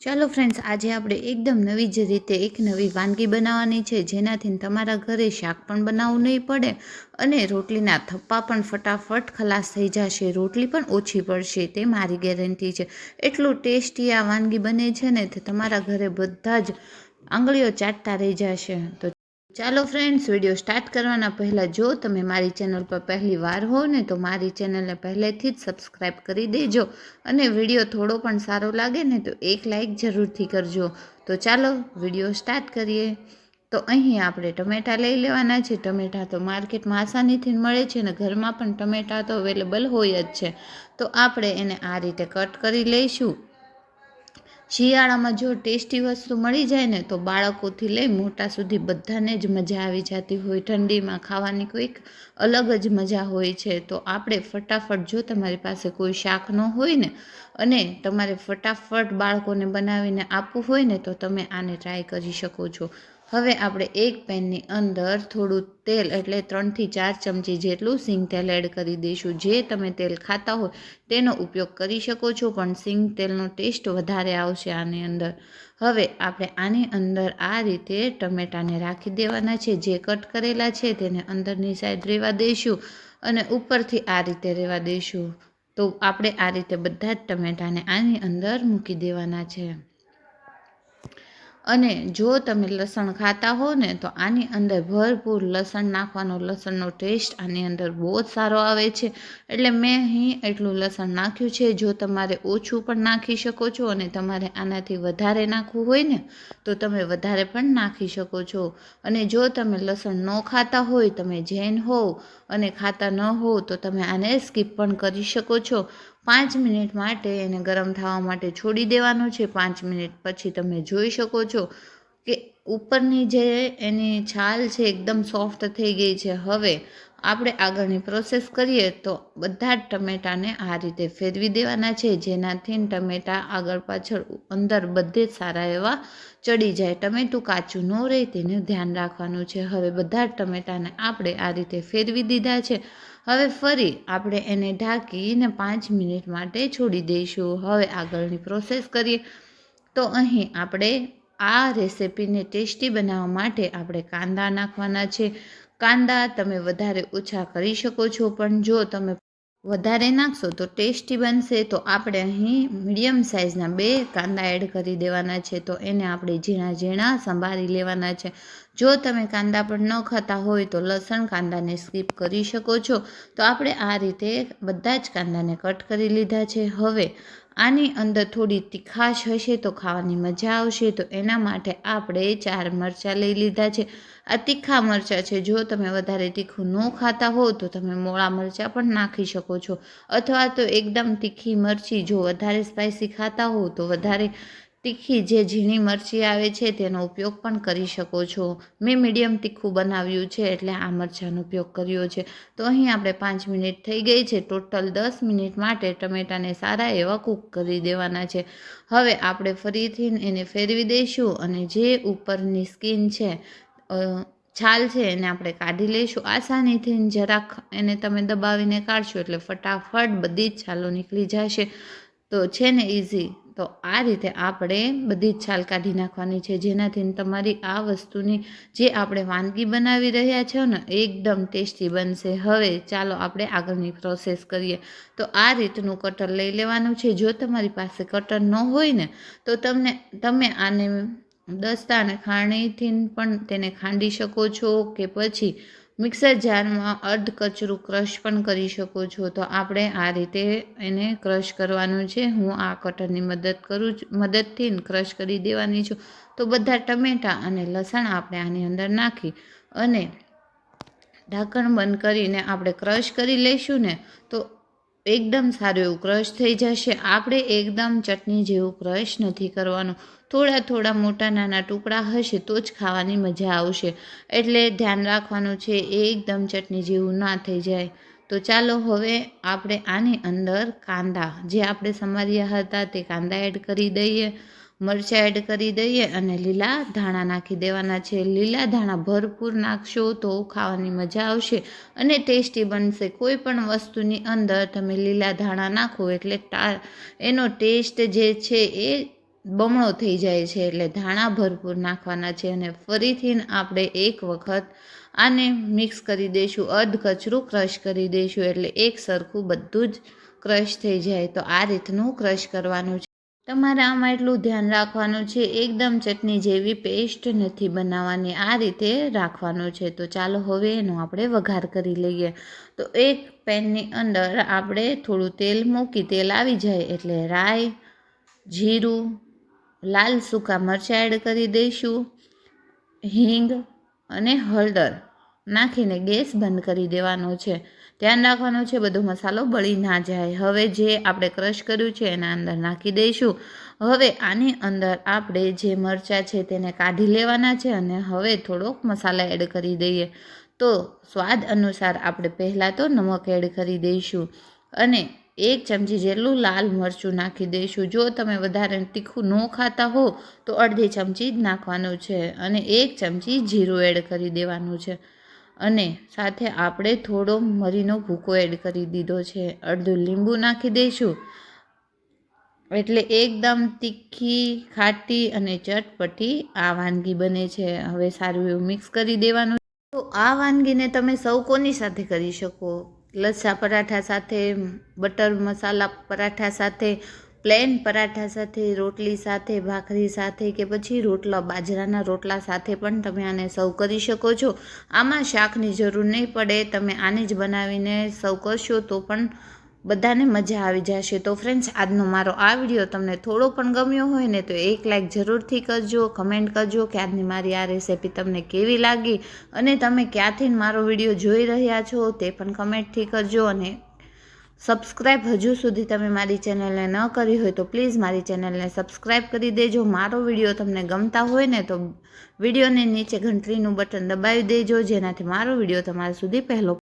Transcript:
ચાલો ફ્રેન્ડ્સ આજે આપણે એકદમ નવી જ રીતે એક નવી વાનગી બનાવવાની છે. જેનાથી તમારા ઘરે શાક પણ બનાવવું નહીં પડે અને રોટલીના થપ્પા પણ ફટાફટ ખલાસ થઈ જશે. રોટલી પણ ઓછી પડશે, તે મારી ગેરંટી છે. એટલું ટેસ્ટી આ વાનગી બને છે ને, તે તમારા ઘરે બધા જ આંગળીઓ ચાટતા રહી જશે. તો ચાલો ફ્રેન્ડ્સ વીડિયો સ્ટાર્ટ કરવાના પહેલાં જો તમે મારી ચેનલ પર પહેલી વાર હો ને તો મારી ચેનલને પહેલેથી જ સબસ્ક્રાઈબ કરી દેજો અને વીડિયો થોડો પણ સારો લાગે ને તો એક લાઇક જરૂરથી કરજો. તો ચાલો વીડિયો સ્ટાર્ટ કરીએ. તો અહીં આપણે ટમેટાં લઈ લેવાના છે. ટમેટાં તો માર્કેટમાં આસાનીથી મળે છે ને ઘરમાં પણ ટમેટાં તો અવેલેબલ હોય જ છે. તો આપણે એને આ રીતે કટ કરી લઈશું. શિયાળામાં જો ટેસ્ટી વસ્તુ મળી જાય ને તો બાળકોથી લઈ મોટા સુધી બધાને જ મજા આવી જતી હોય. ઠંડીમાં ખાવાની કોઈક અલગ જ મજા હોય છે. તો આપણે ફટાફટ જો તમારી પાસે કોઈ શાક ન હોય ને અને તમારે ફટાફટ બાળકોને બનાવીને આપવું હોય ને તો તમે આને ટ્રાય કરી શકો છો. હવે આપણે એક પેનની અંદર થોડું તેલ, એટલે ત્રણથી ચાર ચમચી જેટલું સિંગ તેલ એડ કરી દઈશું. જે તમે તેલ ખાતા હોય તેનો ઉપયોગ કરી શકો છો, પણ સિંગ તેલનો ટેસ્ટ વધારે આવશે આની અંદર. હવે આપણે આની અંદર આ રીતે ટમેટાને રાખી દેવાના છે. જે કટ કરેલા છે તેને અંદરની સાઈડ રહેવા દઈશું અને ઉપરથી આ રીતે રહેવા દઈશું. તો આપણે આ રીતે બધા જ ટમેટાને આની અંદર મૂકી દેવાના છે. અને જો તમે લસણ ખાતા હો ને, તો આની અંદર ભરપૂર લસણ નાખવાનો લસણનો ટેસ્ટ આની અંદર બહુ જ સારો આવે છે. એટલે મેં અહીં એટલું લસણ નાખ્યું છે. જો તમારે ઓછું પણ નાખી શકો છો અને તમારે આનાથી વધારે નાખવું હોય ને, તો તમે વધારે પણ નાખી શકો છો. અને જો તમે લસણ ન ખાતા હોય, તમે જૈન હોવ અને ખાતા ન હોવ, તો તમે આને સ્કીપ પણ કરી શકો છો. પાંચ મિનિટ માટે એને ગરમ થવા માટે છોડી દેવાનું છે. પાંચ મિનિટ પછી તમે જોઈ શકો છો કે ઉપરની જે એની છાલ છે, એકદમ સોફ્ટ થઈ ગઈ છે. હવે આપણે આગળની પ્રોસેસ કરીએ તો બધા જ ટમેટાને આ રીતે ફેરવી દેવાના છે, જેનાથી ટમેટા આગળ પાછળ અંદર બધે સારા એવા ચડી જાય. ટમેટું કાચું ન રહે તેનું ધ્યાન રાખવાનું છે. હવે બધા જ ટમેટાને આપણે આ રીતે ફેરવી દીધા છે. હવે ફરી આપણે એને ઢાંકીને પાંચ મિનિટ માટે છોડી દઈશું. હવે આગળની પ્રોસેસ કરીએ. તો અહીં આપણે આ રેસીપીને ટેસ્ટી બનાવવા માટે આપણે કાંદા નાખવાના છે. કાંદા તમે વધારે ઓછા કરી શકો છો, પણ જો તમે વધારે નાખશો તો ટેસ્ટી બનશે. તો આપણે અહીં મીડિયમ સાઇઝના બે કાંદા એડ કરી દેવાના છે, તો એને આપણે ઝીણા ઝીણા સંભાળી લેવાના છે. જો તમે કાંદા પણ ન ખાતા હોય તો લસણ કાંદાને સ્કીપ કરી શકો છો. તો આપણે આ રીતે બધા જ કાંદાને કટ કરી લીધા છે. હવે આની અંદર થોડી તીખાશ હશે તો ખાવાની મજા આવશે, તો એના માટે આપણે ચાર મરચાં લઈ લીધા છે. આ તીખા મરચાં છે. જો તમે વધારે તીખું ન ખાતા હો, તો તમે મોળા મરચાં પણ નાખી શકો છો. અથવા તો એકદમ તીખી મરચી જો વધારે સ્પાઇસી ખાતા હો, તો વધારે તીખી જે ઝીણી મરચી આવે છે તેનો ઉપયોગ પણ કરી શકો છો. મેં મીડિયમ તીખું બનાવ્યું છે એટલે આ મરચાંનો ઉપયોગ કર્યો છે. તો અહીં આપણે પાંચ મિનિટ થઈ ગઈ છે. ટોટલ દસ મિનિટ માટે ટમેટાને સારા એવા કૂક કરી દેવાના છે. હવે આપણે ફરીથી એને ફેરવી દઈશું અને જે ઉપરની સ્કીન છે છાલ છે એને આપણે કાઢી લઈશું. આસાનીથી જરાક એને તમે દબાવીને કાઢશો એટલે ફટાફટ બધી જ છાલો નીકળી જશે. તો છે ને ઇઝી તો આ રીતે આપણે બધી જ છાલ કાઢી નાખવાની છે. જેનાથી તમારી આ વસ્તુની જે આપણે વાનગી બનાવી રહ્યા છો ને, એકદમ ટેસ્ટી બનશે. હવે ચાલો આપણે આગળની પ્રોસેસ કરીએ. તો આ રીતનું કટર લઈ લેવાનું છે. જો તમારી પાસે કટર ન હોય ને, તો તમને, તમે આને દસ્તા અને ખાણીથી પણ તેને ખાંડી શકો છો કે પછી મિક્સર જારમાં અર્ધ કચરું ક્રશ પણ કરી શકો છો. તો આપણે આ રીતે એને ક્રશ કરવાનું છે. હું આ કટરની મદદ કરું છું, મદદથી ક્રશ કરી દેવાની છું. તો બધા ટમેટાં અને લસણ આપણે આની અંદર નાખી અને ઢાંકણ બંધ કરીને આપણે ક્રશ કરી લઈશું ને, તો એકદમ સારું એવું ક્રશ થઈ જશે. આપણે એકદમ ચટણી જેવું ક્રશ નથી કરવાનું. થોડા થોડા મોટા નાના ટુકડા હશે તો જ ખાવાની મજા આવશે. એટલે ધ્યાન રાખવાનું છે એકદમ ચટણી જેવું ના થઈ જાય. તો ચાલો હવે આપણે આની અંદર કાંદા, જે આપણે સમાર્યા હતા તે કાંદા એડ કરી દઈએ. મરચાં એડ કરી દઈએ અને લીલા ધાણા નાખી દેવાના છે. લીલા ધાણા ભરપૂર નાખશો તો ખાવાની મજા આવશે અને ટેસ્ટી બનશે. કોઈ પણ વસ્તુની અંદર તમે લીલા ધાણા નાખો એટલે એનો ટેસ્ટ જે છે એ બમણો થઈ જાય છે. એટલે ધાણા ભરપૂર નાખવાના છે અને ફરીથી આપણે એક વખત આને મિક્સ કરી દઈશું. અર્ધ કચરું ક્રશ કરી દઈશું એટલે એક સરખું બધું જ ક્રશ થઈ જાય. તો આ રીતનું ક્રશ કરવાનું છે. તમારે આમાં એટલું ધ્યાન રાખવાનું છે, એકદમ ચટણી જેવી પેસ્ટ નથી બનાવવાની, આ રીતે રાખવાનું છે. તો ચાલો હવે એનો આપણે વઘાર કરી લઈએ. તો એક પેનની અંદર આપણે થોડું તેલ મૂકી, તેલ આવી જાય એટલે રાઈ, જીરું, લાલ સૂકા મરચાં એડ કરી દઈશું, હિંગ અને હળદર. નાખીને ગેસ બંધ કરી દેવાનો છે. ધ્યાન રાખવાનું છે, બધો મસાલો બળી ના જાય. હવે જે આપણે ક્રશ કર્યું છે, એના અંદર નાખી દઈશું. હવે આની અંદર આપણે જે મરચાં છે, તેને કાઢી લેવાના છે અને હવે થોડોક મસાલા એડ કરી દઈએ. તો સ્વાદ અનુસાર આપણે પહેલાં તો નમક એડ કરી દઈશું અને એક ચમચી જેટલું લાલ મરચું નાખી દઈશું. જો તમે વધારે તીખું ન ખાતા હો, તો અડધી ચમચી જ નાખવાનું છે અને એક ચમચી જીરું એડ કરી દેવાનું છે. અને સાથે આપણે થોડો મરીનો ભૂકો એડ કરી દીધો છે. અડધું લીંબુ નાખી દઈશું. એટલે એકદમ તીખી, ખાટી અને ચટપટી આ વાનગી બને છે. હવે સારું એવું મિક્સ કરી દેવાનું. તો આ વાનગીને તમે સૌ કોની સાથે કરી શકો? લચ્છા પરાઠા સાથે, બટર મસાલા પરાઠા સાથે પ્લેન પરાઠા સાથે, રોટલી સાથે, ભાખરી સાથે કે પછી રોટલા, બાજરાના રોટલા સાથે પણ તમે આને સર્વ કરી શકો છો. આમાં શાકની જરૂર નહીં પડે, તમે આને જ બનાવીને સર્વ કરશો તો પણ બધાને મજા આવી જશે. તો ફ્રેન્ડ્સ આજનો મારો આ વીડિયો તમને થોડો પણ ગમ્યો હોય ને તો એક લાઇક જરૂરથી કરજો કમેન્ટ કરજો કે આજની મારી આ રેસીપી તમને કેવી લાગી અને તમે ક્યાંથી મારો વીડિયો જોઈ રહ્યા છો તે પણ કમેન્ટથી કરજો અને સબસ્ક્રાઈબ હજુ સુધી તમે મારી ચેનલને ન કરી હોય તો પ્લીઝ મારી ચેનલને સબસ્ક્રાઈબ કરી દેજો. મારો વીડિયો તમને ગમતા હોય ને તો વિડીયોને નીચે ઘંટડીનું બટન દબાવી દેજો, જેનાથી મારો વીડિયો તમારા સુધી પહેલો